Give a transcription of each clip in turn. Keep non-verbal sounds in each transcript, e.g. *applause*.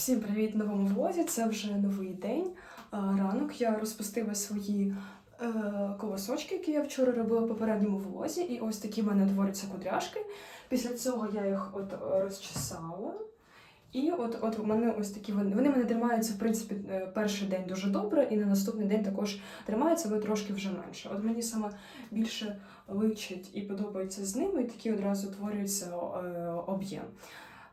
Всім привіт новому влозі. Це вже новий день. Ранок я розпустила свої е, колосочки, які я вчора робила в попередньому влозі. І ось такі в мене утворюються кудряшки. Після цього я їх от розчесала. І от, от у мене ось такі вони. Вони мене тримаються, в принципі, е, перший день дуже добре, і на наступний день також тримаються, але трошки вже менше. От мені саме більше личить і подобається з ними, і такі одразу утворюється е, об'єм.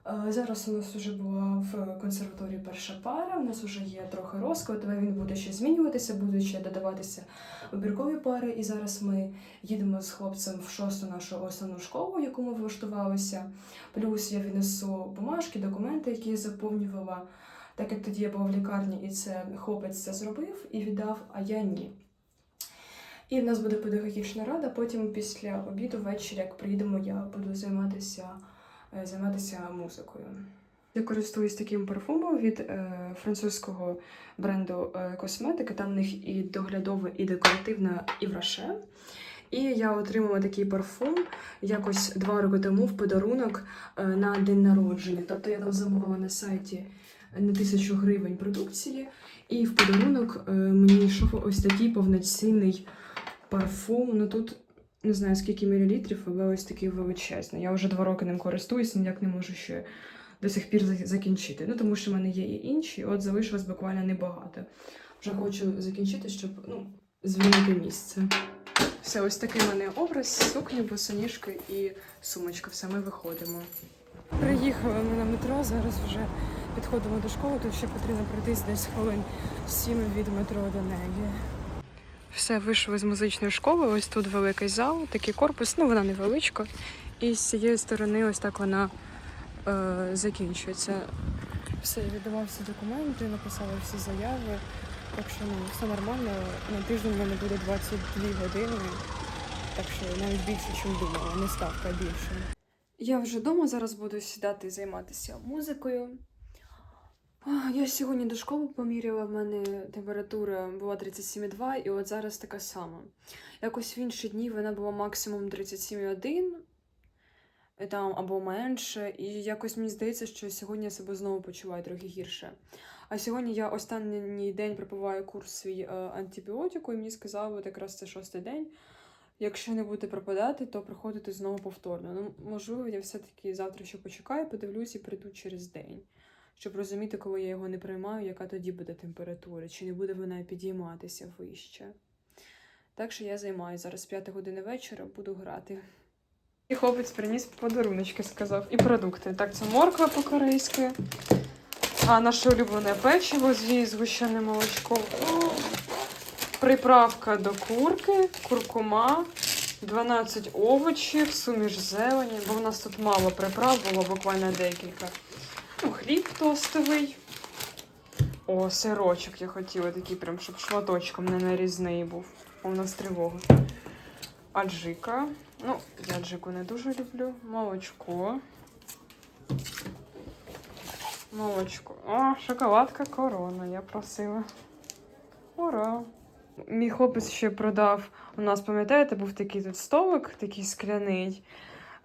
Е, Зараз у нас вже була в консерваторії перша пара. У нас вже є трохи розклад, але він буде ще змінюватися, будуть ще додаватися вибіркові пари. І зараз ми їдемо з хлопцем в шосту нашу основну школу, яку ми влаштувалися. Плюс я віднесу бумажки, документи, які я заповнювала. Так як тоді я була в лікарні, і це хлопець це зробив і віддав, а я ні. І в нас буде педагогічна рада. Потім після обіду ввечері, як приїдемо, я буду займатися займатися музикою. Я користуюсь таким парфумом від е, французького бренду е, косметики. Там в них і доглядове, і декоративна, і враше. І я отримала такий парфум якось два роки тому в подарунок е, на день народження. Тобто я там замовила на сайті на тисячу гривень продукції, і в подарунок е, мені йшов ось такий повноцінний парфум. Ну тут не знаю скільки мілілітрів, але ось такий величезний. Я вже два роки ним користуюсь, ніяк не можу ще до сих пір закінчити. Ну тому що в мене є і інші, от залишилось буквально небагато. Вже хочу закінчити, щоб ну, звільнити місце. Все, ось такий в мене образ, сукня, босоніжки і сумочка. Все, ми виходимо. Приїхали ми на метро, зараз вже підходимо до школи, тут ще потрібно пройтись десь хвилин сім від метро до неї. Все, вийшли з музичної школи. Ось тут великий зал, такий корпус, ну вона невеличка. І з цієї сторони ось так вона е, закінчується. Все, я віддавав всі документи, написала всі заяви. Так що ну, все нормально. На тиждень в мене буде 22 години. Так що навіть більше, ніж думала, не ставка більше. Я вже вдома зараз буду сідати і займатися музикою. Я сьогодні до школи поміряла, в мене температура була 37,2, і от зараз така сама. Якось в інші дні вона була максимум 37,1 е, там або менше, і якось мені здається, що сьогодні я себе знову почуваю трохи гірше. А сьогодні я останній день пропиваю курс свій е, антибіотику, і мені сказали, от якраз це шостий день. Якщо не буде пропадати, то приходити знову повторно. Ну, можливо, я все-таки завтра ще почекаю, подивлюсь і прийду через день, щоб розуміти, коли я його не приймаю, яка тоді буде температура, чи не буде вона підійматися вище. Так що я займаюся зараз 5 години вечора, буду грати. І хлопець приніс подаруночки, сказав, і продукти. Так, це морква по-корейськи, а наше улюблене печиво зі згущеним молочком. О, Приправка до курки, куркума, 12 овочів, суміш зелені, бо в нас тут мало приправ, було буквально декілька. Ну, хліб тостовий. О, сирочок я хотіла такий, прям, щоб шматочком не нарізний був. У нас тривога. Аджика. Ну, я аджику не дуже люблю. Молочко. Молочко. О, шоколадка корона, я просила. Ура! Мій хлопець ще продав. У нас, пам'ятаєте, був такий тут столик, такий скляний.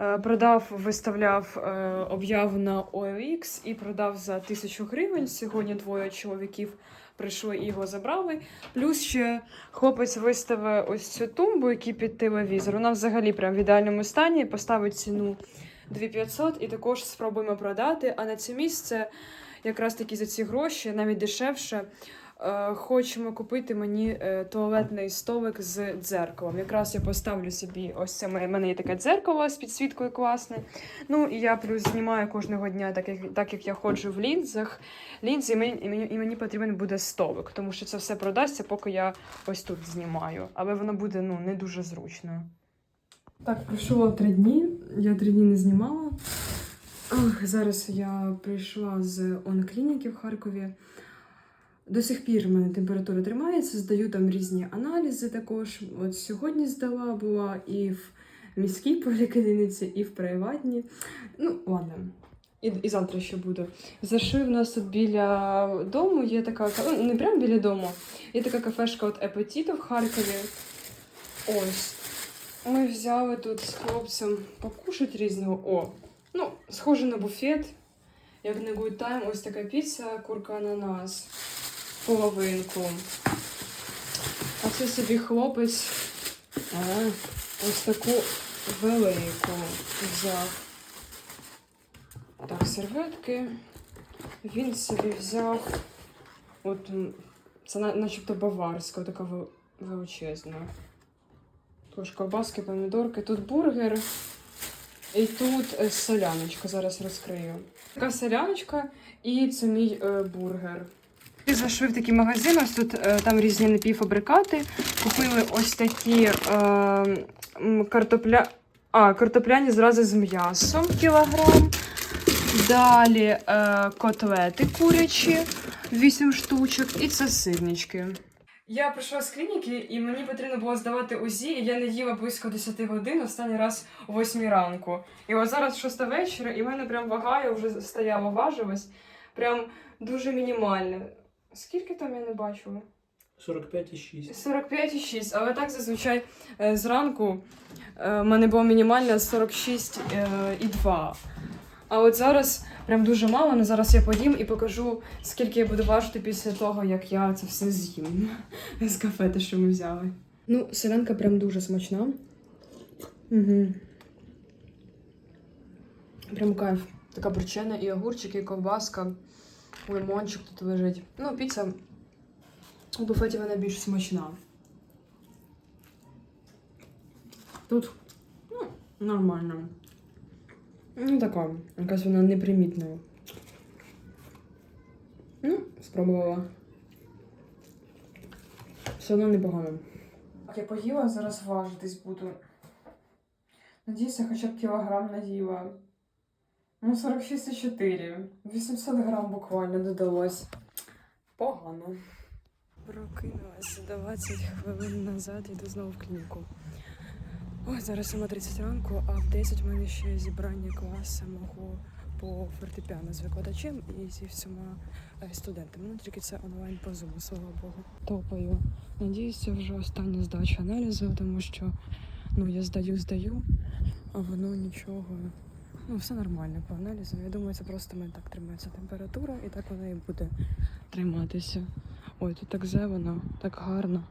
Е, Продав, виставляв е, об'яву на OLX і продав за тисячу гривень. Сьогодні двоє чоловіків прийшли і його забрали. Плюс ще хлопець виставив ось цю тумбу, який під телевізор. Вона взагалі прям в ідеальному стані. Поставить ціну 2500 і також спробуємо продати. А на це місце якраз таки за ці гроші, навіть дешевше. Е, Хочемо купити мені е, туалетний столик з дзеркалом. Якраз я поставлю собі ось це. в мене є таке дзеркало з підсвіткою класне. Ну і я плюс знімаю кожного дня, так як, так як я ходжу в лінзах. Лінзи, і мені, і, мені, і мені потрібен буде столик, тому що це все продасться, поки я ось тут знімаю. Але воно буде ну, не дуже зручно. Так, пройшло три дні. Я три дні не знімала. Ох, зараз я прийшла з онклініки в Харкові. До сих пір в мене температура тримається, здаю там різні аналізи також. От сьогодні здала була і в міській поліклініці, і в приватній. Ну, ладно. І, і завтра ще буду. Зашив нас тут біля дому, є така ка- ну, не прямо біля дому, є така кафешка от Епетіто в Харкові. Ось. Ми взяли тут з хлопцем покушать різного. О, ну, схоже на буфет. як Good Time, ось така піца, курка ананас. Половинку. А це собі хлопець. А, ось таку велику взяв. Так, серветки. Він собі взяв. От це начебто баварська, така величезна. Тож ковбаски, помідорки, тут бургер. І тут е, соляночка, зараз розкрию. Така соляночка і це мій е, бургер. Ми зайшли в такий магазин, ось тут е, там різні напівфабрикати. Купили ось такі е, картопля... а, картопляні зрази з м'ясом кілограм. Далі е, котлети курячі, 8 штучок, і це сирнички. Я прийшла з клініки, і мені потрібно було здавати УЗІ, і я не їла близько 10 годин, останній раз о 8 ранку. І от зараз 6 вечора, і в мене прям вага, вже стояла, важилась. Прям дуже мінімальна. Скільки там я не бачила? 45,6. 45,6, але так зазвичай е, зранку е, в мене було мінімальне 46,2. А от зараз прям дуже мало, але зараз я поїм і покажу, скільки я буду важити після того, як я це все з'їм *laughs* з кафе, те, що ми взяли. Ну, селянка прям дуже смачна. Угу. Прям кайф. Така бурчена і огурчики, і ковбаска, лимончик тут лежить. Ну, піца у буфеті вона більш смачна. Тут ну, нормально. Ну, така, якась вона непримітна. Ну, спробувала. Все одно непогано. Я поїла, зараз важитись буду. Надіюся, хоча б кілограм наділа. Ну, 46,4. 800 грам буквально додалось. Погано. Прокинулася 20 хвилин назад, йду знову в клініку. Ой, зараз 7.30 ранку, а в 10 в мене ще зібрання класу мого по фортепіано з викладачем і зі всіма е, студентами. Ну, тільки це онлайн по Zoom, слава Богу. Топаю. Надіюся, вже остання здача аналізу, тому що ну, я здаю, здаю, а воно нічого. Ну, все нормально по аналізу. Я думаю, це просто в мене так тримається температура, і так вона і буде триматися. Ой, тут так зелено, так гарно.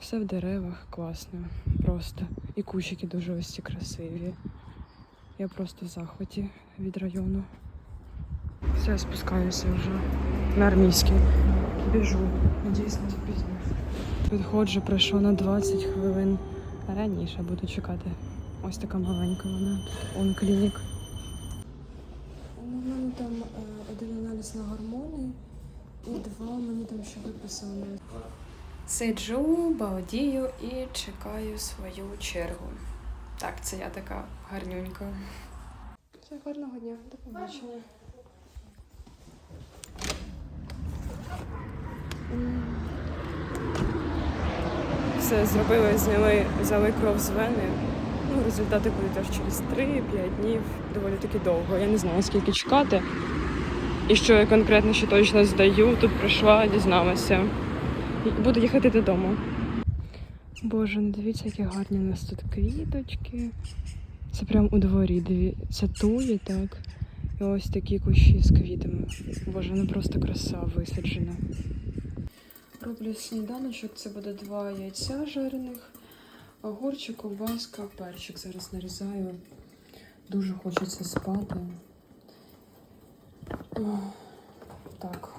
Все в деревах класно, просто. І кущики дуже ось ці красиві. Я просто в захваті від району. Все, я спускаюся вже на армійський. Біжу. Надіюсь, не запізнююсь. Підходжу, пройшло на 20 хвилин раніше, буду чекати. Ось така маленька вона. Он клінік. У мене там е, один аналіз на гормони і два мені там ще виписали. Сиджу, балдію і чекаю свою чергу. Так, це я така гарнюнька. Все, гарного дня, до побачення. Все зробили, зняли, взяли кров з вени. Ну, результати будуть аж через 3-5 днів. Доволі таки довго. Я не знаю, скільки чекати. І що я конкретно ще точно здаю. Тут прийшла, дізналася. Буду їхати додому. Боже, ну дивіться, які гарні у нас тут квіточки. Це прям у дворі. Диві... Це так. І ось такі кущі з квітами. Боже, ну просто краса висаджена. Роблю сніданочок, це буде два яйця жарених, огурчик, ковбаска, перчик. Зараз нарізаю. Дуже хочеться спати. Так,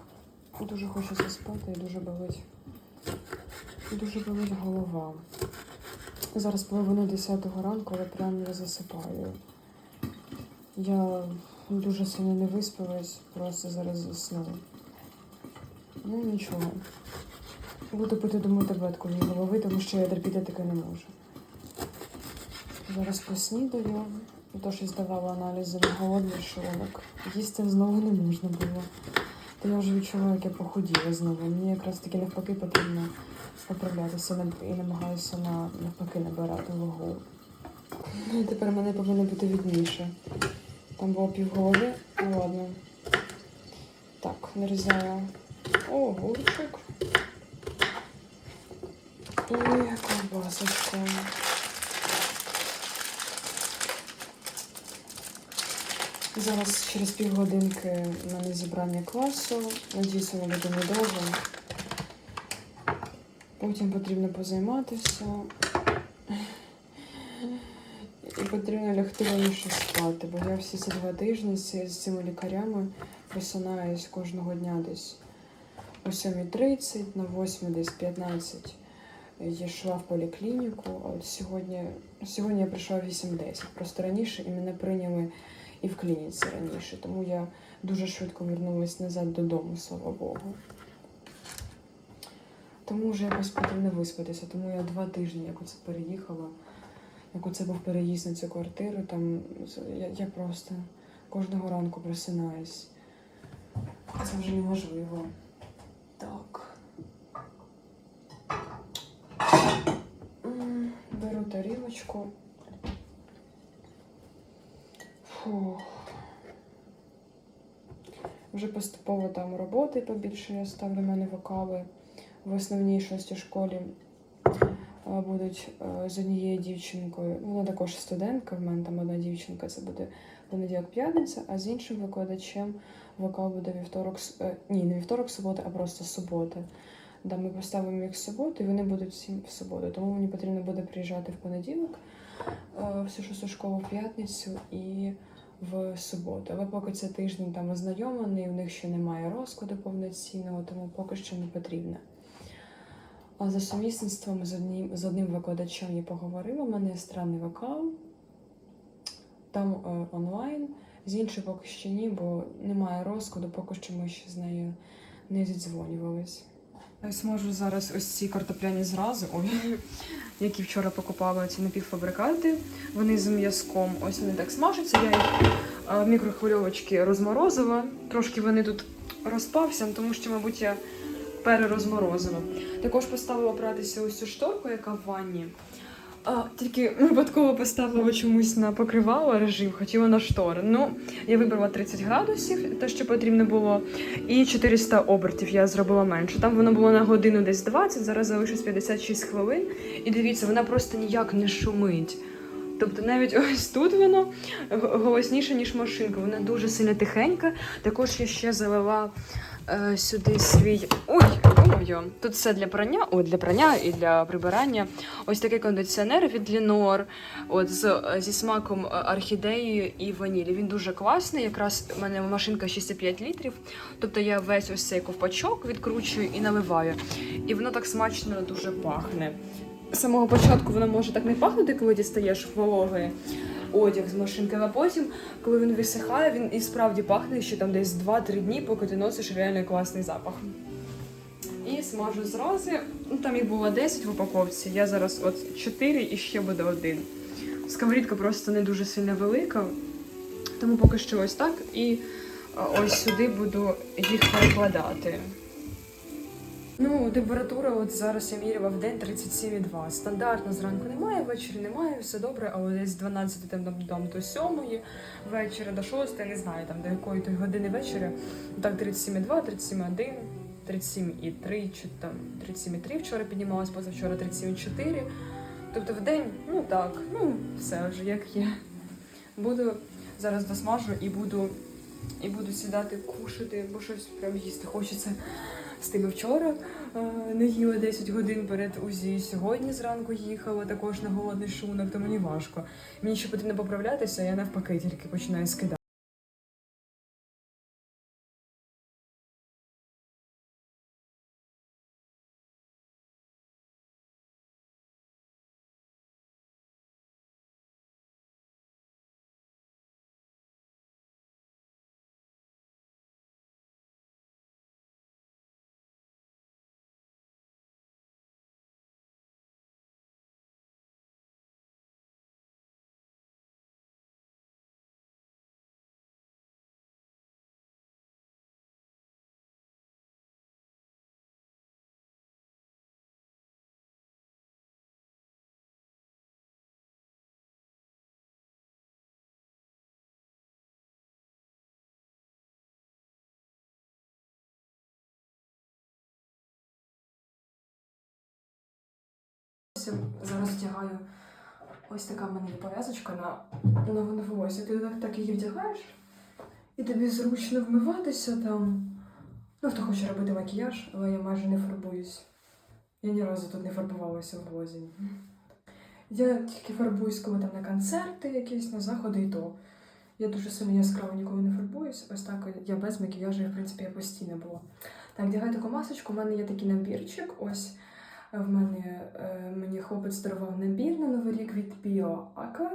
дуже хочеться спати і дуже болить. Дуже болить голова. Зараз половина 10 ранку, але прям не засипаю. Я дуже сильно не виспалась, просто зараз засну. Ну нічого. Буду пити, думаю, таблетку від голови, тому що я терпіти таке не можу. Зараз поснідаю. То, що здавала аналізи на голодний шлунок. Їсти знову не можна було. Та я вже відчуваю, як я похуділа знову. Мені якраз таки навпаки потрібно поправлятися і намагаюся на навпаки набирати вагу. Ну і тепер мене повинно бути відніше. Там було півголови, ну ладно. Так, нарізаю огурчик. І ковбасочку. Зараз через півгодинки в мене зібрання класу. Надіюсь, воно буде недовго. Потім потрібно позайматися. І потрібно лягти раніше спати, бо я всі ці два тижні з, з цими лікарями просинаюсь кожного дня десь о 7.30, на 8 десь 15 я йшла в поліклініку, от сьогодні, сьогодні я прийшла о 8.10. Просто раніше і мене прийняли і в клініці раніше, тому я дуже швидко вернулася назад додому, слава Богу. Тому вже якось потрібно виспатися, тому я два тижні як оце переїхала. Як оце був переїзд на цю квартиру, там я, я просто кожного ранку просинаюсь. Це вже неможливо. Так. Беру тарілочку. Фух. Вже поступово там роботи побільше я ставлю в мене вокали в основній шостій школі е, будуть е, з однією дівчинкою. Вона також студентка. В мене там одна дівчинка. Це буде понеділок п'ятниця, а з іншим викладачем вокал буде вівторок. е, Ні, не вівторок, субота, а просто субота. Да, ми поставимо їх в суботу, і вони будуть всі в суботу. Тому мені потрібно буде приїжджати в понеділок, всю шосту школу в п'ятницю і в суботу. Але поки це тиждень там ознайомлений, у них ще немає розкладу повноцінного, тому поки що не потрібно. А за сумісництвом з одним, з одним викладачем я поговорила. У мене странний вокал, там е, онлайн, з іншим поки що ні, бо немає розкладу, поки що ми ще з нею не зідзвонювались. Ось можу зараз ось ці картопляні зрази, ой, *laughs* які вчора покупала ці напівфабрикати. Вони з м'язком. Ось вони так смажаться. Я їх мікрохвильовочки в мікрохвильовочці розморозила. Трошки вони тут розпався, тому що, мабуть, я перерозморозила. Також поставила братися ось цю шторку, яка в ванні. А, тільки випадково поставила чомусь на покривало режим, хотіла на штори. Ну, я вибрала 30 градусів, те, що потрібно було, і 400 обертів я зробила менше. Там воно було на годину десь 20, зараз залишилось 56 хвилин. І дивіться, вона просто ніяк не шумить. Тобто навіть ось тут воно голосніше, ніж машинка. Вона дуже сильно тихенька. Також я ще залила е, сюди свій. Ой, ой, тут все для прання, ой, для прання і для прибирання. Ось такий кондиціонер від Lenor, от з, зі смаком е, орхідеї і ванілі. Він дуже класний. Якраз в мене машинка 6,5 літрів. Тобто я весь ось цей ковпачок відкручую і наливаю. І воно так смачно дуже пахне. З самого початку воно може так не пахнути, коли дістаєш вологий одяг з машинки, а потім, коли він висихає, він і справді пахне ще там десь 2-3 дні, поки ти носиш реально класний запах. Смажу зрази. Ну, там їх було 10 в упаковці. Я зараз от 4 і ще буде один. Сковорідка просто не дуже сильно велика, тому поки що ось так. І ось сюди буду їх перекладати. Ну, температура от зараз я міряла в день 37,2. Стандартно зранку немає, ввечері немає, все добре, але десь з 12 там, там, там до 7 вечора, до 6, не знаю, там до якої то години вечора. Так, 37,2, 37,1, 37,3, чи там 37,3 вчора піднімалась, позавчора 37,4. Тобто в день, ну так, ну все вже як є. Буду зараз досмажу і буду, і буду сідати кушати, бо щось прям їсти хочеться. З тими вчора е, не їла 10 годин перед УЗІ. Сьогодні зранку їхала також на голодний шлунок, то мені важко. Мені ще потрібно поправлятися, я навпаки тільки починаю скидати. Зараз вдягаю ось така в мене пов'язочка на, на волосся. Ти так, так її вдягаєш і тобі зручно вмиватися там. Ну, хто хоче робити макіяж, але я майже не фарбуюсь. Я ні разу тут не фарбувалася в лозі. Я тільки фарбуюсь, коли там на концерти якісь, на заходи і то. Я дуже сильно яскраво ніколи не фарбуюсь. Ось так я без макіяжу, в принципі, я постійно була. Так, дягай таку масочку. У мене є такий набірчик. Ось в мене е, мені хлопець дарував набір на новий рік від Bio Aqua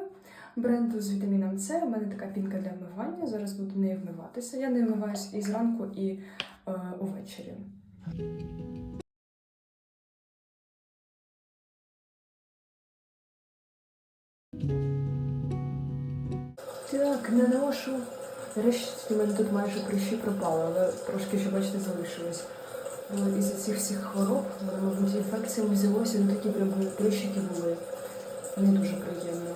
бренду з вітаміном С. У мене така пінка для вмивання. Зараз буду нею вмиватися. Я не вмиваюсь і зранку, і е, увечері. Так, наношу. Нарешті в мене тут майже прищі пропали, але трошки ще бачите залишилось. Із-за цих всіх хвороб, мабуть, інфекція взялося, ну такі прям прищики були. Не дуже приємно.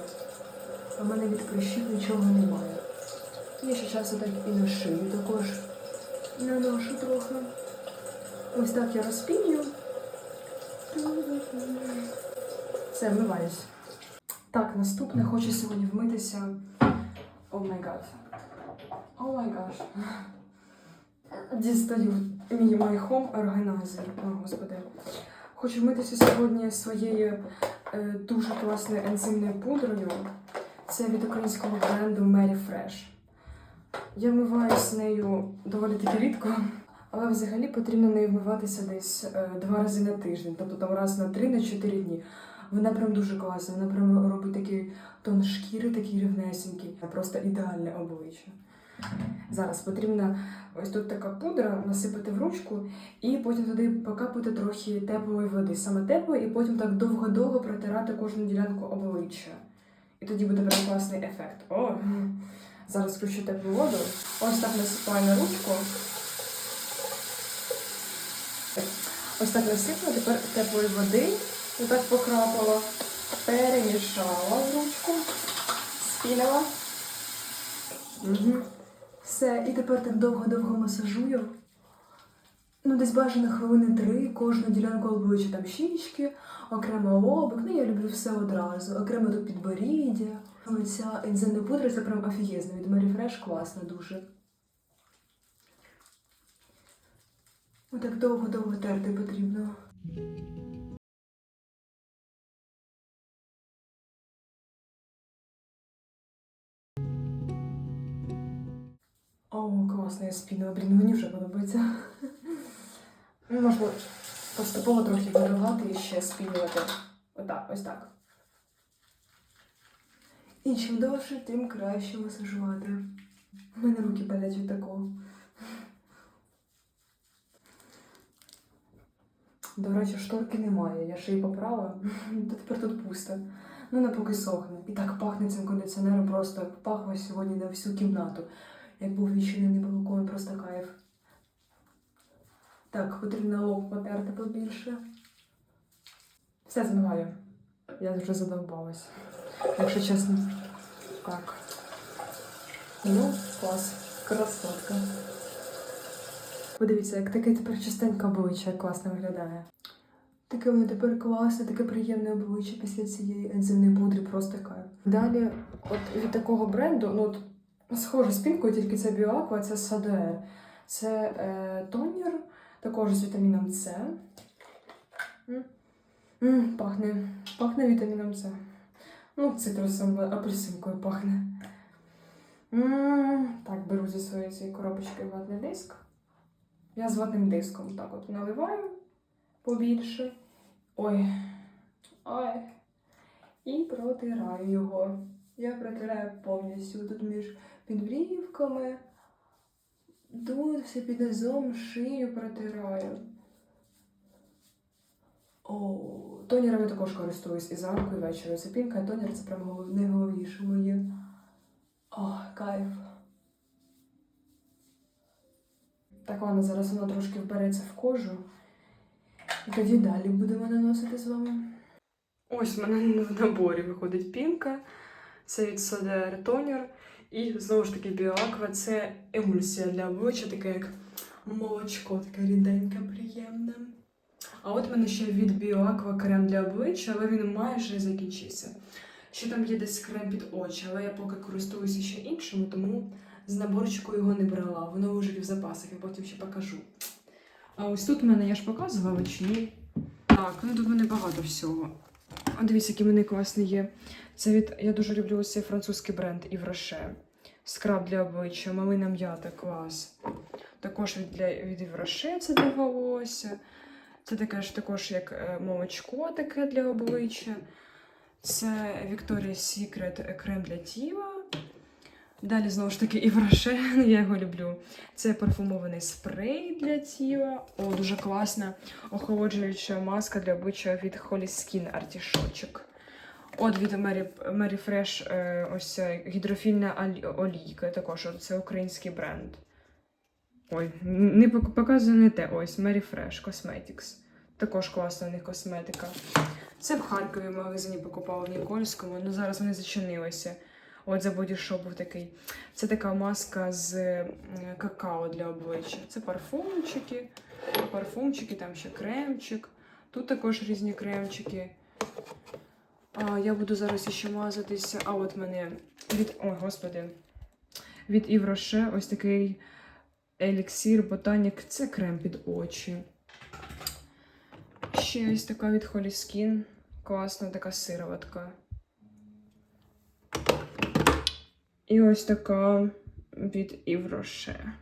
А в мене від прищів нічого немає. Я ще часу так і на шию також наношу трохи. Ось так я розпіню. Все, вмиваюсь. Так, наступне хочу сьогодні вмитися. О май гад. О май гаш. Дістаю мій Home Organizer. О, господи. Хочу вмитися сьогодні своєю е, дуже класною ензимною пудрою. Це від українського бренду Mary Fresh. Я вмиваюсь нею доволі таки рідко, але взагалі потрібно нею вмиватися десь е, два рази на тиждень, тобто там раз на три на чотири дні. Вона прям дуже класна, вона прям робить такий тон шкіри, такий рівнесенький, просто ідеальне обличчя. Зараз потрібно ось тут така пудра насипати в ручку і потім туди покапати трохи теплої води, саме теплої, і потім так довго-довго протирати кожну ділянку обличчя. І тоді буде прям ефект. О! Зараз включу теплу воду. Ось так насипаю на ручку. Ось так насипала, тепер теплої води. Отак покрапала, перемішала в ручку, спінила. Угу. Все, і тепер так довго-довго масажую. Ну, десь бажано хвилини три, кожну ділянку обличчя, там щічки, окремо лобик. Ну, я люблю все одразу. Окремо тут підборіддя. Ця ензимна пудра це прям офігезна. Від Mary Fresh класна дуже. Отак довго-довго терти потрібно. О, класно, я спінила. Блін, мені вже подобається. Ну, Можна поступово трохи виривати і ще спінювати. Отак, ось так. І чим довше, тим краще масажувати. У мене руки болять від такого. До речі, шторки немає, я ще її поправила, то тепер тут пусто. Ну, вона поки сохне. І так пахне цим кондиціонером, просто пахло сьогодні на всю кімнату. Як був відчинений балкон, просто кайф. Так, потрібно лоб потерти побільше. Все змиваю. Я вже задовбалась. Якщо чесно. Так. Ну, клас. Красотка. Подивіться, як таке тепер чистеньке обличчя класно виглядає. Таке воно тепер класне, таке приємне обличчя після цієї ензимної пудри, просто кайф. Далі, от від такого бренду, ну от схоже тільки це Біоаква, це Садуер. Це е, тонер, також з вітаміном С. М. М, пахне. Пахне вітаміном С. Ну, цитрусом, апельсинкою пахне. М, Так, беру зі своєї цієї коробочки ватний диск. Я з ватним диском так от наливаю побільше. Ой. Ой. І протираю його. Я протираю повністю тут між підбрівками. Тут все під низом, шию протираю. О, тонером я також користуюсь і зранку, і ввечері. Це пінка, і тонер це прям найголовніше моє. О, кайф. Так, ладно, зараз воно трошки вбереться в кожу. І тоді далі будемо наносити з вами. Ось в мене в наборі виходить пінка. Це від Sodere тонер. І знову ж таки біоаква це емульсія для обличчя, таке як молочко, таке ріденьке, приємне. А от в мене ще від біоаква крем для обличчя, але він майже закінчився. Ще там є десь крем під очі, але я поки користуюся ще іншими, тому з наборчику його не брала, воно вже в запасах, я потім ще покажу. А ось тут в мене, я ж показувала чи ні? Так, ну тут мене багато всього. А дивіться, який вони класний є. Це від. Я дуже люблю цей французький бренд Івроше. Скраб для обличчя, малина м'ята, клас. Також від, для, від Івроше це для волосся. Це таке ж також як е, молочко таке для обличчя. Це Victoria's Secret крем для тіла. Далі, знову ж таки, Івроше, *laughs* я його люблю. Це парфумований спрей для тіла. О, дуже класна охолоджуюча маска для обличчя від Holy Skin артішочок. От від Mary, Mary Fresh е, ось гідрофільна олійка. Також це український бренд. Ой, не показує не те. Ось Mary Fresh Cosmetics. Також класна у них косметика. Це в Харкові в магазині покупала в Нікольському, ну зараз вони зачинилися. От за бодішоп був такий. Це така маска з какао для обличчя. Це парфумчики, парфумчики, там ще кремчик. Тут також різні кремчики. А, я буду зараз ще мазатися. А от мене від. Ой, господи. Від Івроше ось такий еліксір Ботанік. Це крем під очі. Ще ось така від Holy Skin. Класна така сироватка. І ось така від Івроше.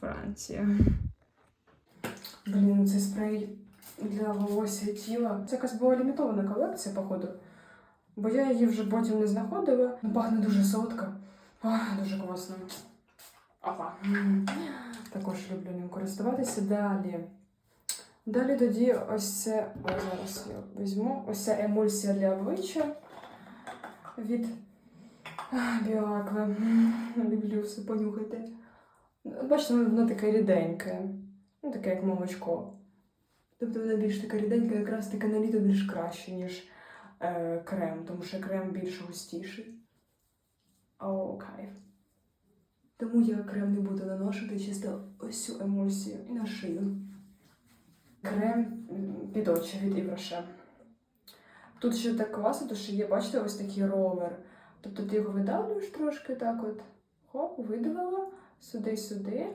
Франція. Блін, цей спрей для волосся і тіла. Це якась була лімітована колекція, походу. Бо я її вже потім не знаходила. Ну, пахне дуже солодко. Ах, дуже класно. Опа. Також люблю ним користуватися. Далі. Далі тоді ось це. Ой, зараз я візьму. Ось ця емульсія для обличчя від Біаква. Люблю все понюхати. Бачите, воно таке ріденьке. Ну, таке як молочко. Тобто вона більш така ріденька, якраз таке на літо більш краще, ніж е, крем, тому що крем більш густіший. О, кайф. Тому я крем не буду наносити чисто ось цю емульсію і на шию. Крем під очі від Івроше. Тут ще так класно, тому що є, бачите, ось такий ровер. Тобто ти його видавлюєш трошки так от. Хоп, видавила, сюди-сюди.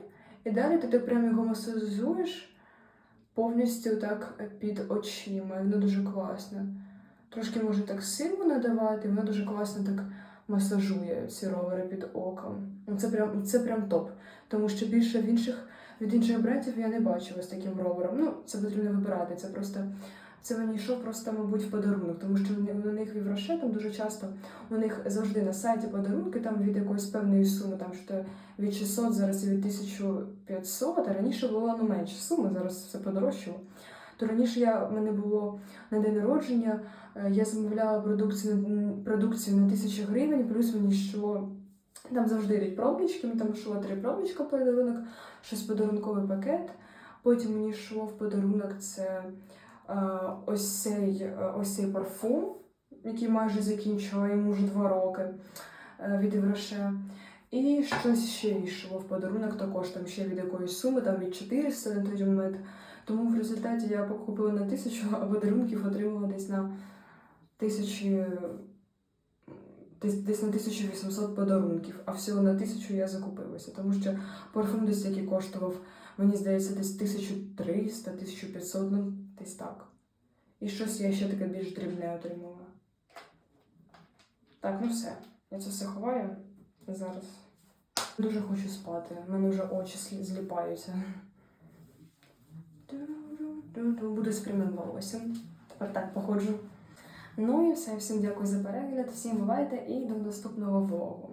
І далі ти так прямо його масажуєш повністю так під очима. Воно дуже класно. Трошки може так силу надавати, воно дуже класно так масажує ці ровери під оком. Це прям, це прям топ. Тому що більше в інших, від інших брендів я не бачила з таким ровером. Ну, це потрібно вибирати. Це просто це мені йшов просто, мабуть, в подарунок, тому що у них в там дуже часто у них завжди на сайті подарунки там від якоїсь певної суми, там що від 600, зараз від 1500, а раніше було ну, менше суми, зараз все подорожчало. То раніше я, в мене було на день народження, е, я замовляла продукцію, продукцію на 1000 гривень, плюс мені йшло, там завжди йдуть пробнички, мені там йшло три пробничка подарунок, щось подарунковий пакет. Потім мені йшло в подарунок це ось, цей, е, ось цей парфум, який майже закінчила, йому вже два роки е, від Євроше. І щось ще йшло в подарунок, також там ще від якоїсь суми, там від 400 на той момент. Тому в результаті я покупила на тисячу, а подарунків отримала десь на тисячі. Десь, на 1800 подарунків, а всього на тисячу я закупилася, тому що парфум десь який коштував, мені здається, десь 1300, 1500, ну десь так. І щось я ще таке більш дрібне отримала. Так, ну все. Я це все ховаю зараз. Дуже хочу спати. У мене вже очі зліпаються. Буду з прямим волоссям. Тепер так походжу. Ну і все. Всім дякую за перегляд. Всім бувайте і до наступного влогу.